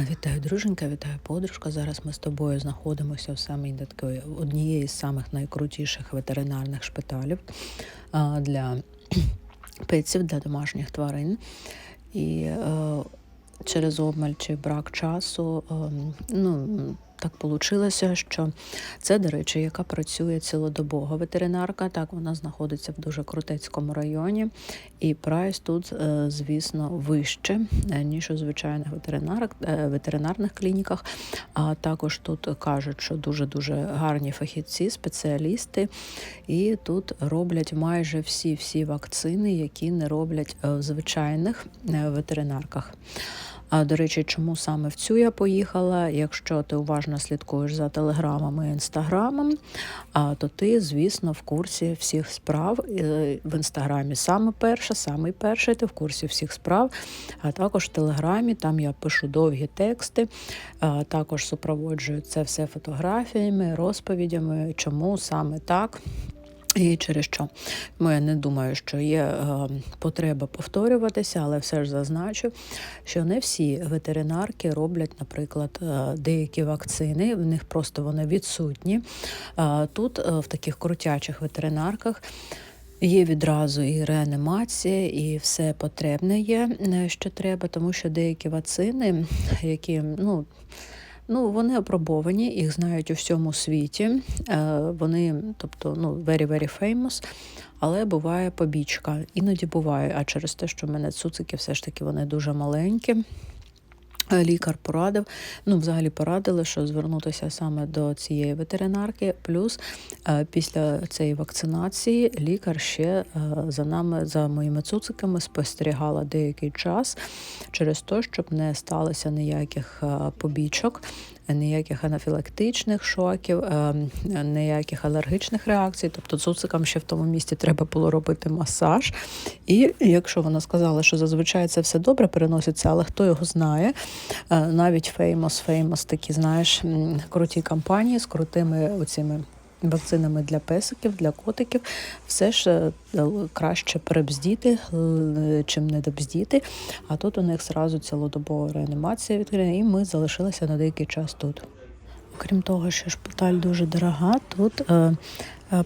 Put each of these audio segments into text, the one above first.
Вітаю, друженька, вітаю, подружка. Зараз ми з тобою знаходимося в самій такої однієї з самих найкрутіших ветеринарних шпиталів для пиців, для домашніх тварин. І е, через обмаль чи брак часу, е, ну, так вийшло, що це, до речі, яка працює цілодобово ветеринарка. Так, вона знаходиться в дуже крутецькому районі, і прайс тут, е, звісно, вище, е, ніж у звичайних ветеринарок, е, ветеринарних клініках. А також тут кажуть, що дуже-дуже гарні фахівці, спеціалісти, і тут роблять майже всі-всі вакцини, які не роблять в звичайних ветеринарках. А до речі, чому саме в цю я поїхала? Якщо ти уважно слідкуєш за телеграмами і інстаграмом, то ти, звісно, в курсі всіх справ Е, в інстаграмі саме перше, саме перший, ти в курсі всіх справ, а також в телеграмі, там я пишу довгі тексти, також супроводжую це все фотографіями, розповідями, чому саме так. І через що Тому я не думаю, що є е, потреба повторюватися, але все ж зазначу, що не всі ветеринарки роблять, наприклад, е, деякі вакцини, в них просто вони відсутні. Е, тут, е, в таких крутячих ветеринарках, Є відразу і реанімація, і все потрібне є, що треба, тому що деякі вакцини, які ну. Ну, вони опробовані, їх знають у всьому світі. Е, Вони, тобто, ну, very very famous, але буває побічка. Іноді буває, а через те, що в мене цуцики все ж таки вони дуже маленькі. Е, Лікар порадив, ну, взагалі порадили, що звернутися саме до цієї ветеринарки. Плюс е, після цієї вакцинації лікар ще е, за нами, за моїми цуциками, спостерігала деякий час через те, щоб не сталося ніяких побічок, ніяких анафілактичних шоків, ніяких алергічних реакцій. Тобто цуцикам ще в тому місці треба було робити масаж. І якщо вона сказала, що зазвичай це все добре переноситься, але хто його знає, навіть Famous, Famous такі, знаєш, круті компанії з крутими оціми. Вакцинами для песиків, для котиків, все ж е, краще перебздіти, е, чим не добздіти. А тут у них зразу цілодобова реанімація відкрита, і ми залишилися на деякий час тут. Окрім того, що шпиталь дуже дорога, тут е, е,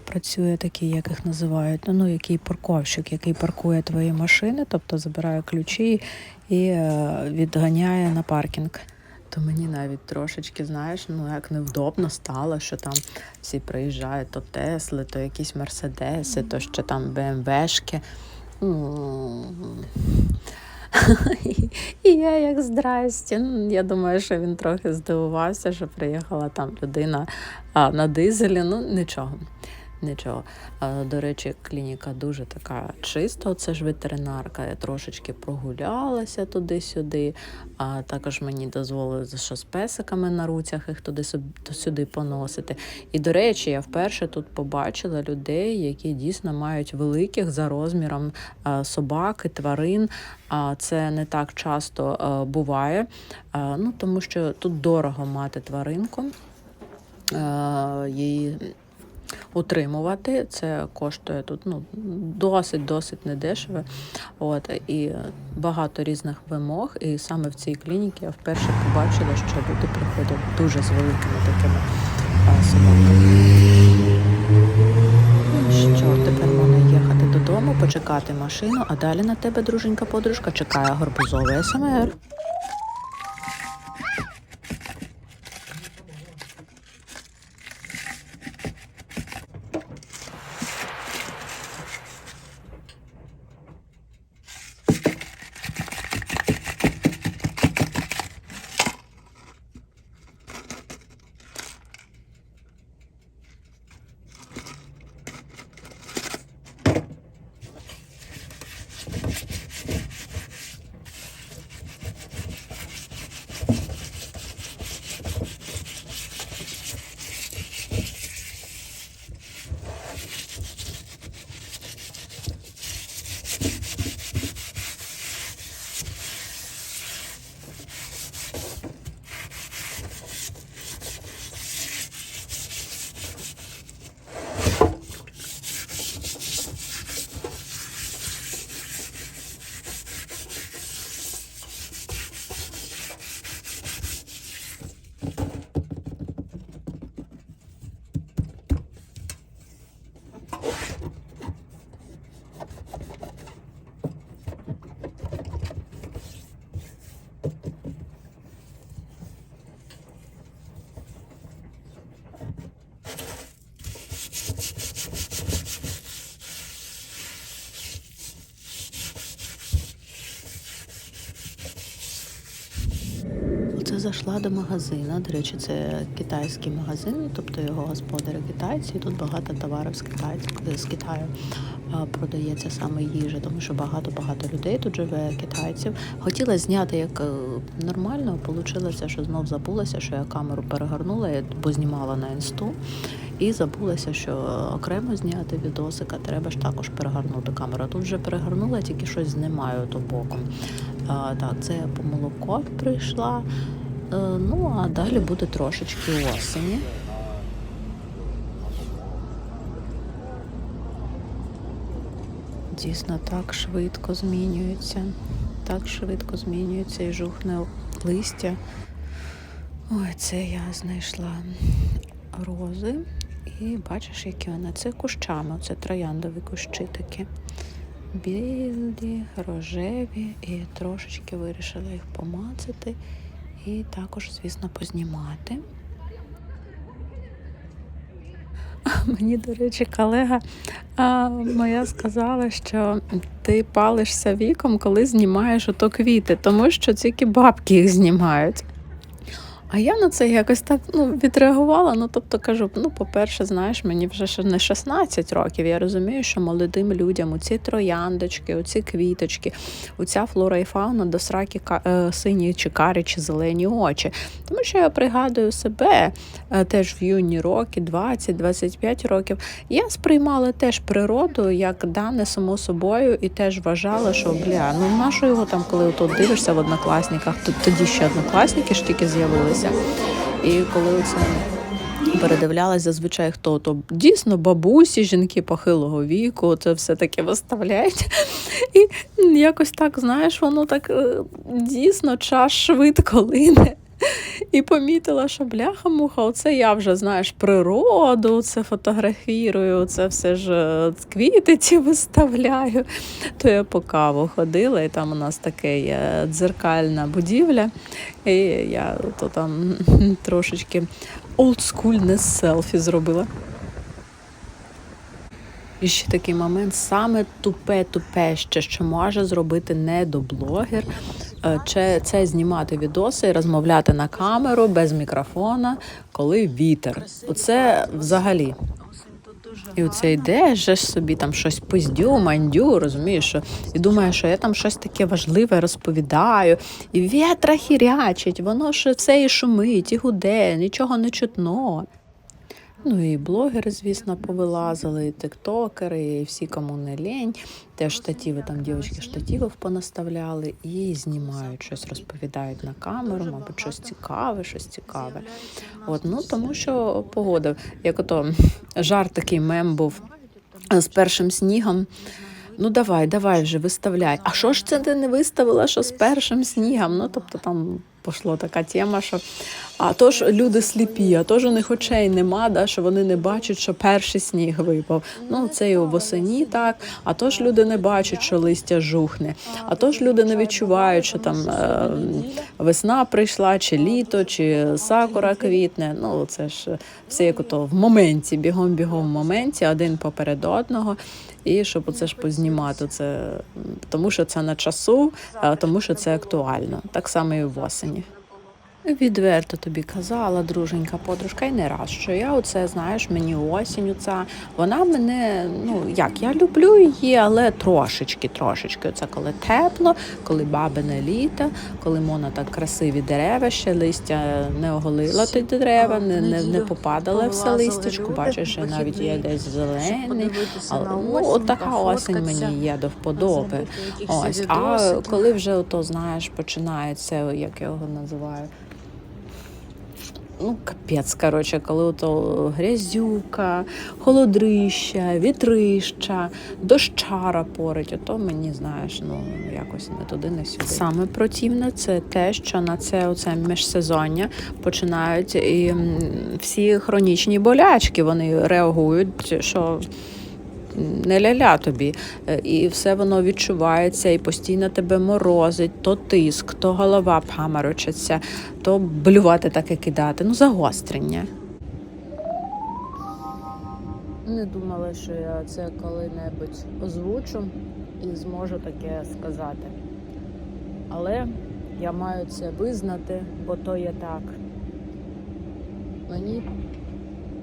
працює такий, як їх називають, ну, який парковщик, який паркує твої машини, тобто забирає ключі і е, відганяє на паркінг. То мені навіть трошечки, знаєш, ну як невдобно стало, що там всі приїжджають, то Тесли, то якісь Мерседеси, то ще там БМВшки. І- я як здрасті. Ну, Я думаю, що він трохи здивувався, що приїхала там людина на дизелі. Ну, нічого. Нічого. До речі, клініка дуже така чиста. Це ж ветеринарка. Я трошечки прогулялася туди-сюди. А також мені дозволили що з песиками на руцях їх туди сюди поносити. І до речі, я вперше тут побачила людей, які дійсно мають великих за розміром а, собаки, тварин. Це не так часто буває. Ну тому що тут дорого мати тваринку. Її утримувати. Це коштує тут ну, досить досить недешево. От, і багато різних вимог. І саме в цій клініці я вперше побачила, що люди приходять дуже з великими такими собаками. Ну Що, тепер можна їхати додому, почекати машину, а далі на тебе, друженька подружка, чекає горбузовий СМР. Зайшла до магазину. До речі, це китайський магазин, тобто його господарі китайці. Тут багато товарів з Китаю, з Китаю продається саме їжа, тому що багато-багато людей тут живе, китайців. Хотіла зняти як е, нормально, вийшло, що знов забулася, що я камеру перегорнула, бо знімала на інсту. І забулася, що окремо зняти відосика, треба ж також перегорнути камеру. Тут вже перегорнула, тільки щось знімаю то боком. Так, це я по молоко прийшла. Е, ну, а далі буде трошечки осені. Дійсно, так швидко змінюється. Так швидко змінюється і жухне листя. Ой, це я знайшла рози. І бачиш, які вони. Це кущами, це трояндові кущі такі. Білі, рожеві, і трошечки вирішила їх помацати і також, звісно, познімати. Мені, до речі, колега а, моя сказала, що ти палишся віком, коли знімаєш ото квіти, тому що тільки бабки їх знімають. А я на це якось так ну, відреагувала. Ну, тобто кажу, ну, по-перше, знаєш, мені вже ще не 16 років. Я розумію, що молодим людям оці трояндочки, оці квіточки, оця флора і фауна до сраки е, сині чи карі, чи зелені очі. Тому що я пригадую себе е, теж в юні роки, 20-25 років. Я сприймала теж природу як дане само собою, і теж вважала, що бля, ну на його там, коли тут дивишся в однокласниках, то тоді ще однокласники ж тільки з'явилися. І коли це передивлялась зазвичай, хто то дійсно бабусі, жінки похилого віку, це все таке виставляють. І якось так, знаєш, воно так е, дійсно час швидко лине. І помітила, що бляха-муха, оце я вже знаєш природу, це фотографірую, це все ж е, квіти ці виставляю. То я по каву ходила, і там у нас таке є дзеркальна будівля. І я то там трошечки олдскульне селфі зробила. І ще такий момент, саме тупе тупеще, що може зробити недоблогер, це, це знімати відоси розмовляти на камеру без мікрофона, коли вітер. Оце взагалі. І оце же собі там щось пиздю, мандю, розумієш, і думаєш, що я там щось таке важливе розповідаю, і вітра хірячить, воно ж все і шумить, і гуде, нічого не чутно. Ну і блогери, звісно, повилазили, і тиктокери, і всі, кому не лень. Теж штативи, там дівчатки штативів понаставляли і знімають щось, розповідають на камеру, мабуть, щось цікаве, щось цікаве. От, ну тому що погода, як ото жарт такий мем був з першим снігом. Ну давай, давай вже виставляй. А що ж це ти не виставила, що з першим снігом? Ну тобто там пішло така тема, що а то ж люди сліпі, а то ж у них очей нема, да, що вони не бачать, що перший сніг випав. Ну це і восені так. А то ж люди не бачать, що листя жухне. А то ж люди не відчувають, що там е, весна прийшла, чи літо, чи сакура квітне. Ну це ж все як ото в моменті, бігом-бігом в моменті, один поперед одного. І щоб оце ж познімати це, тому що це на часу, тому що це актуально. Так само і в осені. Відверто тобі казала, друженька, подружка, і не раз, що я оце, знаєш, мені осінь оця, вона мене, ну як, я люблю її, але трошечки, трошечки. Це коли тепло, коли бабине літо, коли можна так красиві дерева, ще листя не оголила ті дерева, не, не, не попадала все листячку, бачиш, навіть є десь зелений. Але, ну, от така осінь мені є до вподоби. Ось, а коли вже ото, знаєш, починається, як я його називаю. Ну, капець, коротше, коли то грязюка, холодрища, вітрища, дощара порить, ото мені, знаєш, ну якось не туди, не сюди. Саме противне це те, що на це оце міжсезоння починають і всі хронічні болячки, вони реагують, що не ля-ля тобі. Е, І все воно відчувається, і постійно тебе морозить, то тиск, то голова паморочиться, то блювати таке кидати. Ну, загострення. Не думала, що я це коли-небудь озвучу і зможу таке сказати. Але Я маю це визнати, бо то є так. Мені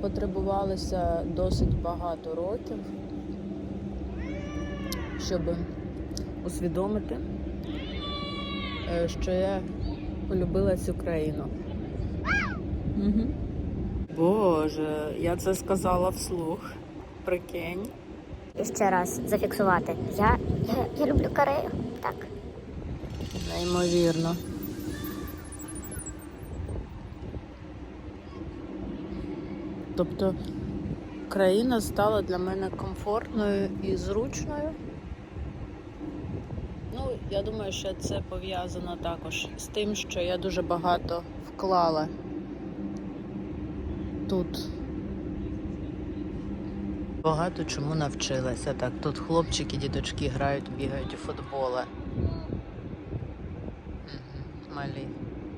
потребувалося досить багато років, щоб усвідомити, е, що я полюбила цю країну. Угу. Боже, я це сказала вслух. Прикинь. І ще раз зафіксувати. Я, я, я люблю Корею. Так. Неймовірно. Тобто країна стала для мене комфортною і зручною. Ну, я думаю, що це пов'язано також з тим, що я дуже багато вклала тут. Багато чому навчилася. Так, тут хлопчики, діточки грають, бігають у футболи. Мгм, Малі.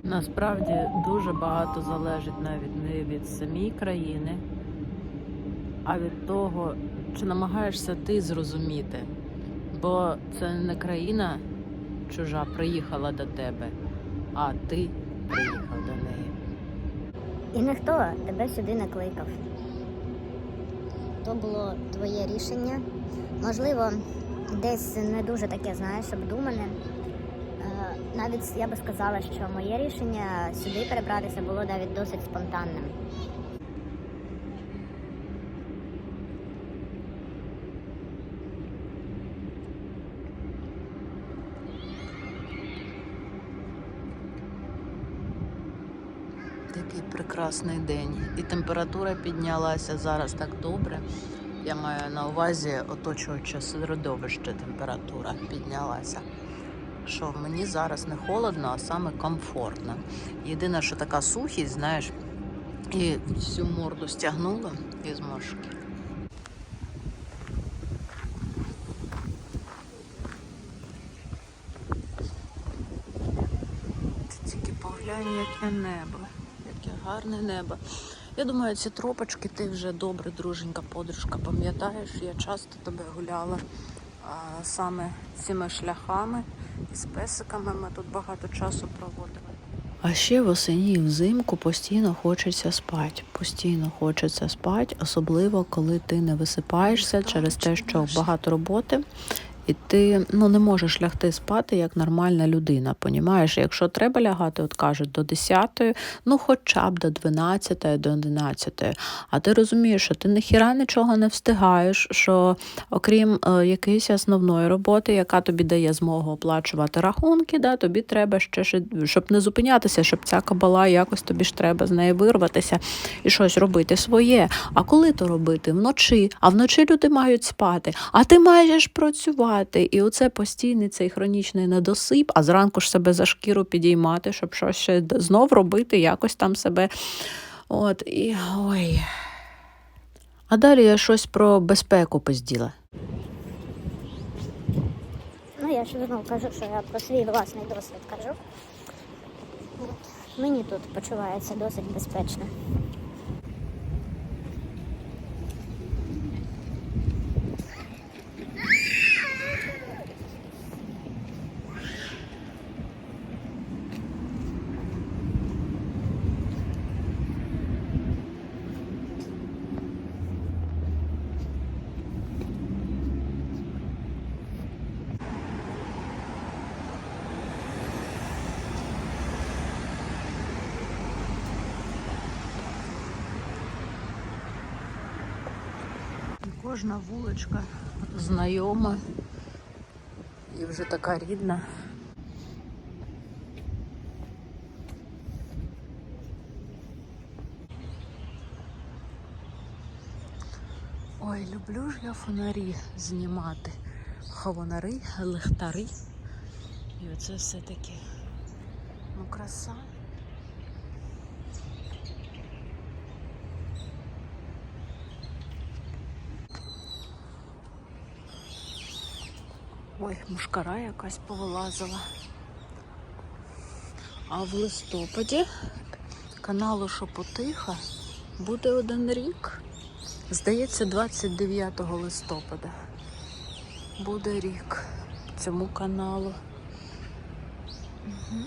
Насправді дуже багато залежить навіть не від самої країни, а від того, чи намагаєшся ти зрозуміти. Бо це не країна чужа приїхала до тебе, а ти приїхав до неї. І ніхто тебе сюди не кликав. То було твоє рішення. Можливо, десь не дуже таке, знаєш, обдумане. Е, Навіть я би сказала, що моє рішення сюди перебратися було навіть досить спонтанним. Такий прекрасний день. І температура піднялася зараз так добре. Я маю на увазі оточуюче середовище температура піднялася. Що мені зараз не холодно, а саме комфортно. Єдине, що така сухість, знаєш, і всю морду стягнула і зморшки. Ти тільки поглянь, яке небо, гарне небо. Я думаю, ці тропочки ти вже добре, друженька подружка, пам'ятаєш, я часто тебе гуляла а, саме цими шляхами і з песиками ми тут багато часу проводили. А ще восені і взимку постійно хочеться спати. Постійно хочеться спати, особливо коли ти не висипаєшся через те, що багато роботи. І ти ну, не можеш лягти спати як нормальна людина. Понімаєш, якщо треба лягати, от кажуть, до 10, ну хоча б до 12, до 11. А ти розумієш, що ти ніхіра нічого не встигаєш, що окрім е, якоїсь основної роботи, яка тобі дає змогу оплачувати рахунки, да, тобі треба ще, щоб не зупинятися, щоб ця кабала якось тобі ж треба з неї вирватися і щось робити своє. А коли то робити? Вночі. А вночі люди мають спати, а ти маєш працювати. І оце постійний цей хронічний недосип, а зранку ж себе за шкіру підіймати, щоб щось ще знов робити, якось там себе. От, і ой. А далі я щось про безпеку пизділа. Ну, я ж ну, кажу, що я про свій власний досвід кажу. Мені тут почувається досить безпечно. Кожна вуличка знайома і вже така рідна. Ой, люблю ж я фонарі знімати. Хавонари, лихтари. І оце все таке. Ну, краса. Ой, мушкара якась повилазила. А в листопаді каналу Шопотиха буде один рік. Здається, 29 листопада буде рік цьому каналу. Угу.